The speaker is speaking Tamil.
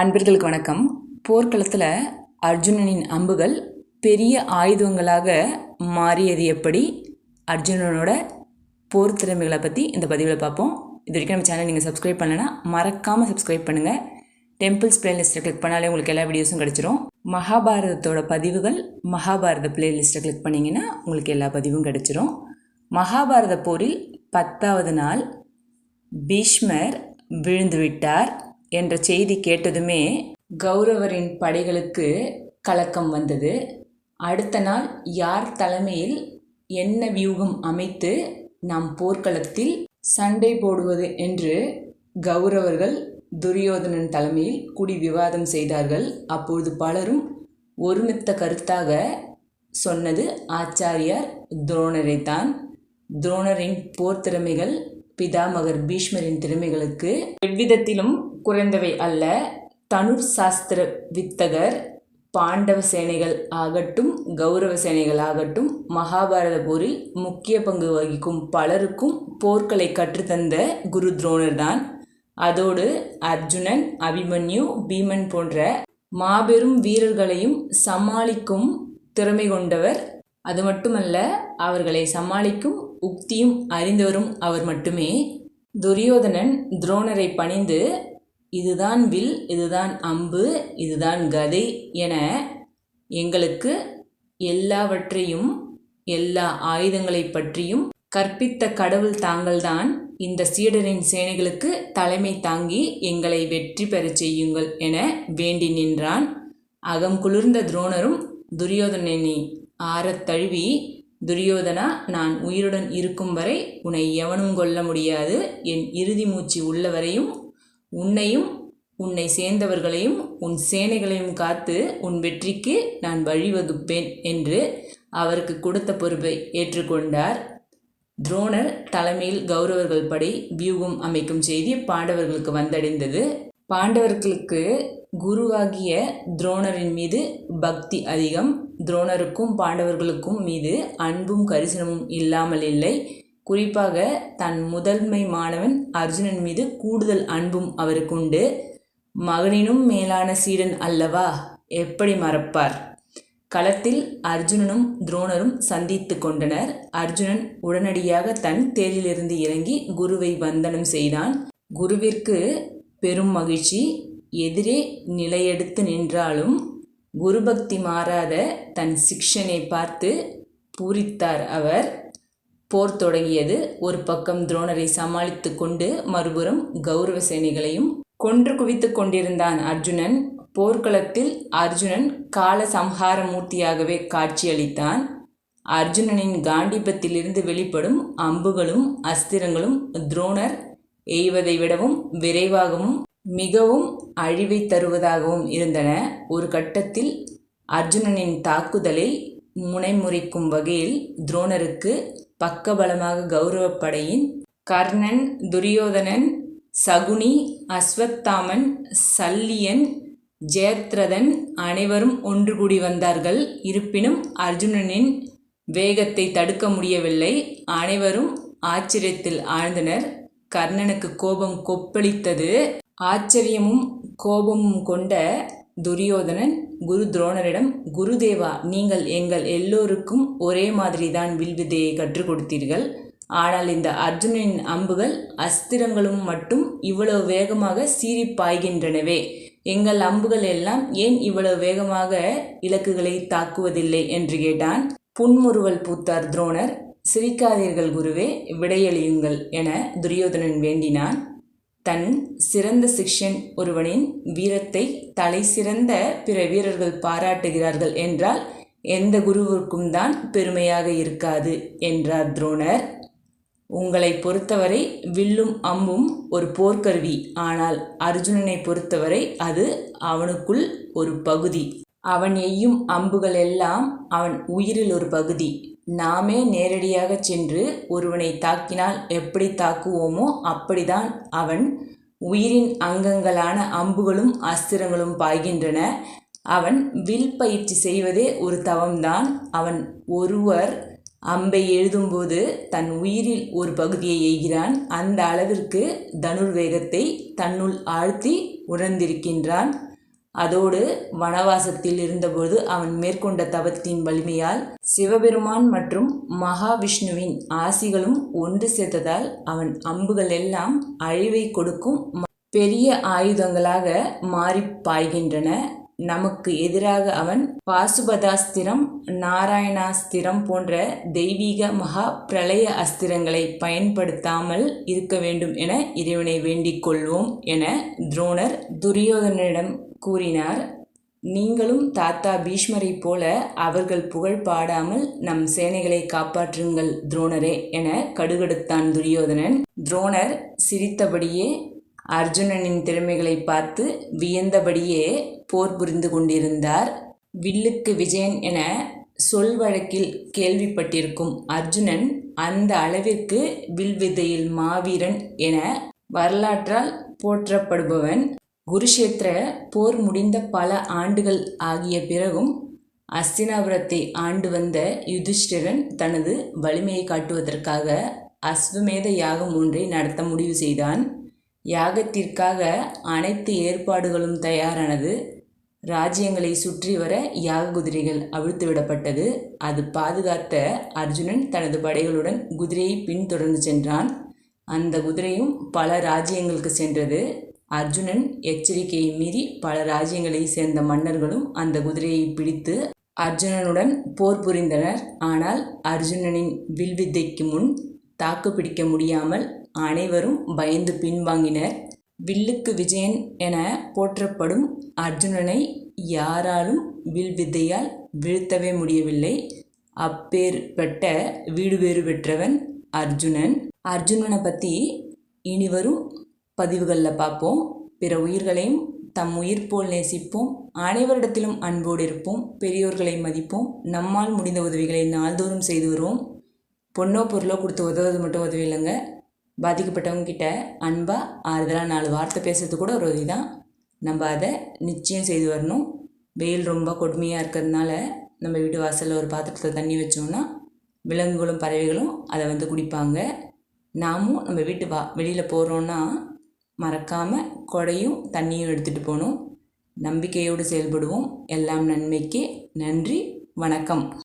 அன்பர்களுக்கு வணக்கம். போர்க்களத்தில் அர்ஜுனனின் அம்புகள் பெரிய ஆயுதங்களாக மாறியது எப்படி? அர்ஜுனனோட போர் திறமைகளை பற்றி இந்த பதிவில் பார்ப்போம். இது வரைக்கும் நம்ம சேனல் நீங்கள் சப்ஸ்கிரைப் பண்ணலைன்னா மறக்காமல் சப்ஸ்கிரைப் பண்ணுங்கள் டெம்பிள்ஸ் பிளேலிஸ்ட்டை கிளிக் பண்ணாலே உங்களுக்கு எல்லா வீடியோஸும் கிடச்சிரும். மகாபாரதத்தோட பதிவுகள் மகாபாரத பிளேலிஸ்ட்டை கிளிக் பண்ணிங்கன்னா உங்களுக்கு எல்லா பதிவும் கிடச்சிரும். மகாபாரத போரில் பத்தாவது நாள் பீஷ்மர் விழுந்துவிட்டார் என்ற செய்தி கேட்டதுமே கௌரவரின் படைகளுக்கு கலக்கம் வந்தது. அடுத்த நாள் யார் தலைமையில் என்ன வியூகம் அமைத்து நாம் போர்க்களத்தில் சண்டை போடுவது என்று கௌரவர்கள் துரியோதனன் தலைமையில் கூடி விவாதம் செய்தார்கள். அப்பொழுது பலரும் ஒருமித்த கருத்தாக சொன்னது ஆச்சாரியார் துரோணரைத்தான். துரோணரின் போர் திறமைகள் பிதாமகர் பீஷ்மரின் திறமைகளுக்கு எவ்விதத்திலும் குறைந்தவை அல்ல. தனுர் சாஸ்திர வித்தகர் பாண்டவ சேனைகள் ஆகட்டும் கௌரவ சேனைகள் ஆகட்டும் மகாபாரத போரில் முக்கிய பங்கு வகிக்கும் பலருக்கும் போர்க்களை கற்றுத்தந்த குரு துரோணர் தான் அதோடு அர்ஜுனன் அபிமன்யு பீமன் போன்ற மாபெரும் வீரர்களையும் சமாளிக்கும் திறமை கொண்டவர். அது மட்டுமல்ல அவர்களை சமாளிக்கும் உக்தியும் அறிந்தவரும் அவர் மட்டுமே. துரியோதனன் துரோணரை பணிந்து இதுதான் வில் இதுதான் அம்பு இதுதான் கதை என எங்களுக்கு எல்லாவற்றையும் எல்லா ஆயுதங்களை பற்றியும் கற்பித்த கடவுள் தாங்கள்தான் இந்த சீடரின் சேனைகளுக்கு தலைமை தாங்கி எங்களை வெற்றி பெறச் செய்யுங்கள் என வேண்டி நின்றான். அகம் குளிர்ந்த துரோணரும் துரியோதனனை ஆறத் தழுவி துரியோதனா நான் உயிருடன் இருக்கும் வரை உன்னை எவனும் கொல்ல முடியாது. என் இறுதி மூச்சு உள்ளவரையும் உன்னையும் உன்னை சேர்ந்தவர்களையும் உன் சேனைகளையும் காத்து உன் வெற்றிக்கு நான் வழிவகுப்பேன் என்று அவருக்கு கொடுத்த பொறுப்பை ஏற்றுக்கொண்டார். துரோணர் தலைமையில் கௌரவர்கள் படை வியூகம் அமைக்கும் செய்தி பாண்டவர்களுக்கு வந்தடைந்தது. பாண்டவர்களுக்கு குருவாகிய துரோணரின் மீது பக்தி அதிகம். துரோணருக்கும் பாண்டவர்களுக்கும் மீது அன்பும் கரிசனமும் இல்லாமல் இல்லை. குறிப்பாக தன் முதன்மை மாணவன் அர்ஜுனன் மீது கூடுதல் அன்பும் அவருக்கு உண்டு. மகனினும் மேலான சீடன் அல்லவா? எப்படி மறப்பார்? களத்தில் அர்ஜுனனும் துரோணரும் சந்தித்து கொண்டனர். அர்ஜுனன் உடனடியாக தன் தேரிலிருந்து இறங்கி குருவை வந்தனம் செய்தான். குருவிற்கு பெரும் மகிழ்ச்சி. எதிரே நிலையெடுத்து நின்றாலும் குருபக்தி மாறாத தன் சிக்ஷனை பார்த்து பூரித்தார் அவர். போர் தொடங்கியது. ஒரு பக்கம் துரோணரை சமாளித்து கொண்டு மறுபுறம் கௌரவ சேனைகளையும் கொன்று குவித்து கொண்டிருந்தான் அர்ஜுனன். போர்க்களத்தில் அர்ஜுனன் கால சம்ஹார மூர்த்தியாகவே காட்சியளித்தான். அர்ஜுனனின் காண்டிபத்திலிருந்து வெளிப்படும் அம்புகளும் அஸ்திரங்களும் துரோணர் எய்வதை விடவும் விரைவாகவும் மிகவும் அழிவை தருவதாகவும் இருந்தன. ஒரு கட்டத்தில் அர்ஜுனனின் தாக்குதலை முனைமுறைக்கும் வகையில் துரோணருக்கு பக்கபலமாக கௌரவப்படையின் கர்ணன் துரியோதனன் சகுனி அஸ்வத்தாமன் சல்லியன் ஜெயத்ரதன் அனைவரும் ஒன்று கூடி வந்தார்கள். இருப்பினும் அர்ஜுனனின் வேகத்தை தடுக்க முடியவில்லை. அனைவரும் ஆச்சரியத்தில் ஆழ்ந்தனர். கர்ணனுக்கு கோபம் கொப்பளித்தது. ஆச்சரியமும் கோபமும் கொண்ட துரியோதனன் குரு துரோணரிடம் குருதேவா நீங்கள் எங்கள் எல்லோருக்கும் ஒரே மாதிரி தான் வில்வித்தையை கற்றுக் கொடுத்தீர்கள். ஆனால் இந்த அர்ஜுனனின் அம்புகள் அஸ்திரங்களும் மட்டும் இவ்வளவு வேகமாக சீறி பாய்கின்றனவே. எங்கள் அம்புகள் எல்லாம் ஏன் இவ்வளவு வேகமாக இலக்குகளை தாக்குவதில்லை? என்று கேட்டான். புன்முறுவல் பூத்தார் துரோணர். சிரிக்காதீர்கள் குருவே விடையளியுங்கள் என துரியோதனன் வேண்டினான். தன் சிறந்த சிக்ஷன் ஒருவனின் வீரத்தை தலை சிறந்த பிற வீரர்கள் பாராட்டுகிறார்கள் என்றால் எந்த குருவிற்கும் தான் பெருமையாக இருக்காது என்றார் துரோணர். உங்களை பொறுத்தவரை வில்லும் அம்பும் ஒரு போர்க்கருவி ஆனால் அர்ஜுனனை பொறுத்தவரை அது அவனுக்குள் ஒரு பகுதி. அவன் எய்யும் அம்புகள் எல்லாம் அவன் உயிரில் ஒரு பகுதி. நாமே நேரடியாக சென்று ஒருவனை தாக்கினால் எப்படி தாக்குவோமோ அப்படிதான் அவன் உயிரின் அங்கங்களான அம்புகளும் அஸ்திரங்களும் பாய்கின்றன. அவன் வில் பயிற்சி செய்வதே ஒரு தவம்தான். அவன் ஒருவர் அம்பை எழுதும்போது தன் உயிரில் ஒரு பகுதியை எய்கிறான். அந்த அளவிற்கு தனுர்வேகத்தை தன்னுள் ஆழ்த்தி உணர்ந்திருக்கின்றான். அதோடு வனவாசத்தில் இருந்தபோது அவன் மேற்கொண்ட தவத்தின் வலிமையால் சிவபெருமான் மற்றும் மகாவிஷ்ணுவின் ஆசிகளும் ஒன்று சேர்த்ததால் அவன் அம்புகள் எல்லாம் அழிவை கொடுக்கும் பெரிய ஆயுதங்களாக மாறி பாய்கின்றன. நமக்கு எதிராக அவன் பாசுபதாஸ்திரம் நாராயணாஸ்திரம் போன்ற தெய்வீக மகா பிரளய அஸ்திரங்களை பயன்படுத்தாமல் இருக்க வேண்டும் என இறைவனை வேண்டிக் கொள்வோம் என துரோணர் துரியோதனிடம் கூறினார். நீங்களும் தாத்தா பீஷ்மரைப் போல அவர்கள் புகழ் பாடாமல் நம் சேனைகளை காப்பாற்றுங்கள் துரோணரே என கடுகடுத்தான் துரியோதனன். துரோணர் சிரித்தபடியே அர்ஜுனனின் திறமைகளை பார்த்து வியந்தபடியே போர் புரிந்து கொண்டிருந்தார். வில்லுக்கு விஜயன் என சொல் வழக்கில் கேள்விப்பட்டிருக்கும் அர்ஜுனன் அந்த அளவிற்கு வில்வித்தையில் மாவீரன் என வரலாற்றால் போற்றப்படுபவன். குருஷேத்திர போர் முடிந்த பல ஆண்டுகள் ஆகிய பிறகும் அஸ்தினாபுரத்தை ஆண்டு வந்த யுதிஷ்டிரன் தனது வலிமையை காட்டுவதற்காக அஸ்வமேத யாகம் ஒன்றை நடத்த முடிவு செய்தான். யாகத்திற்காக அனைத்து ஏற்பாடுகளும் தயாரானது. ராஜ்யங்களை சுற்றி வர யாக குதிரைகள் அவிழ்த்து விடப்பட்டது. அது பாதுகாத்த அர்ஜுனன் தனது படைகளுடன் குதிரையை பின்தொடர்ந்து சென்றான். அந்த குதிரையும் பல ராஜ்யங்களுக்கு சென்றது. அர்ஜுனன் எச்சரிக்கையை மீறி பல ராஜ்யங்களை சேர்ந்த மன்னர்களும் அந்த குதிரையை பிடித்து அர்ஜுனனுடன் போர் புரிந்தனர். ஆனால் அர்ஜுனனின் வில்வித்தைக்கு முன் தாக்கு பிடிக்க முடியாமல் அனைவரும் பயந்து பின்வாங்கினர். வில்லுக்கு விஜயன் என போற்றப்படும் அர்ஜுனனை யாராலும் வில் வித்தையால் வீழ்த்தவே முடியவில்லை. அப்பேற்பட்ட வீடு வேறு பெற்றவன் அர்ஜுனன். அர்ஜுனனை பற்றி இனிவரும் பதிவுகளில் பார்ப்போம். பிற உயிர்களையும் தம் உயிர் போல் நேசிப்போம். அனைவரிடத்திலும் அன்போடு இருப்போம். பெரியோர்களை மதிப்போம். நம்மால் முடிந்த உதவிகளை நாள்தோறும் செய்து வருவோம். பொண்ணோ பொருளோ கொடுத்து உதவுவது மட்டும் உதவி இல்லைங்க. பாதிக்கப்பட்டவங்க கிட்ட அன்பாக ஆறுதலாக நாலு வார்த்தை பேசுறது கூட ஒரு உதவி தான். நம்ம அதை நிச்சயம் செய்து வரணும். வெயில் ரொம்ப கொடுமையாக இருக்கிறதுனால நம்ம வீட்டு வாசலில் ஒரு பாத்திரத்தில் தண்ணி வச்சோம்னா விலங்குகளும் பறவைகளும் அதை வந்து குடிப்பாங்க. நாமும் நம்ம வீட்டு வா வெளியில் போகிறோன்னா மறக்காமல் கொடையும் தண்ணியும் எடுத்துகிட்டு போகணும். நம்பிக்கையோடு செயல்படுவோம். எல்லாம் நன்மைக்கே நன்றி. வணக்கம்.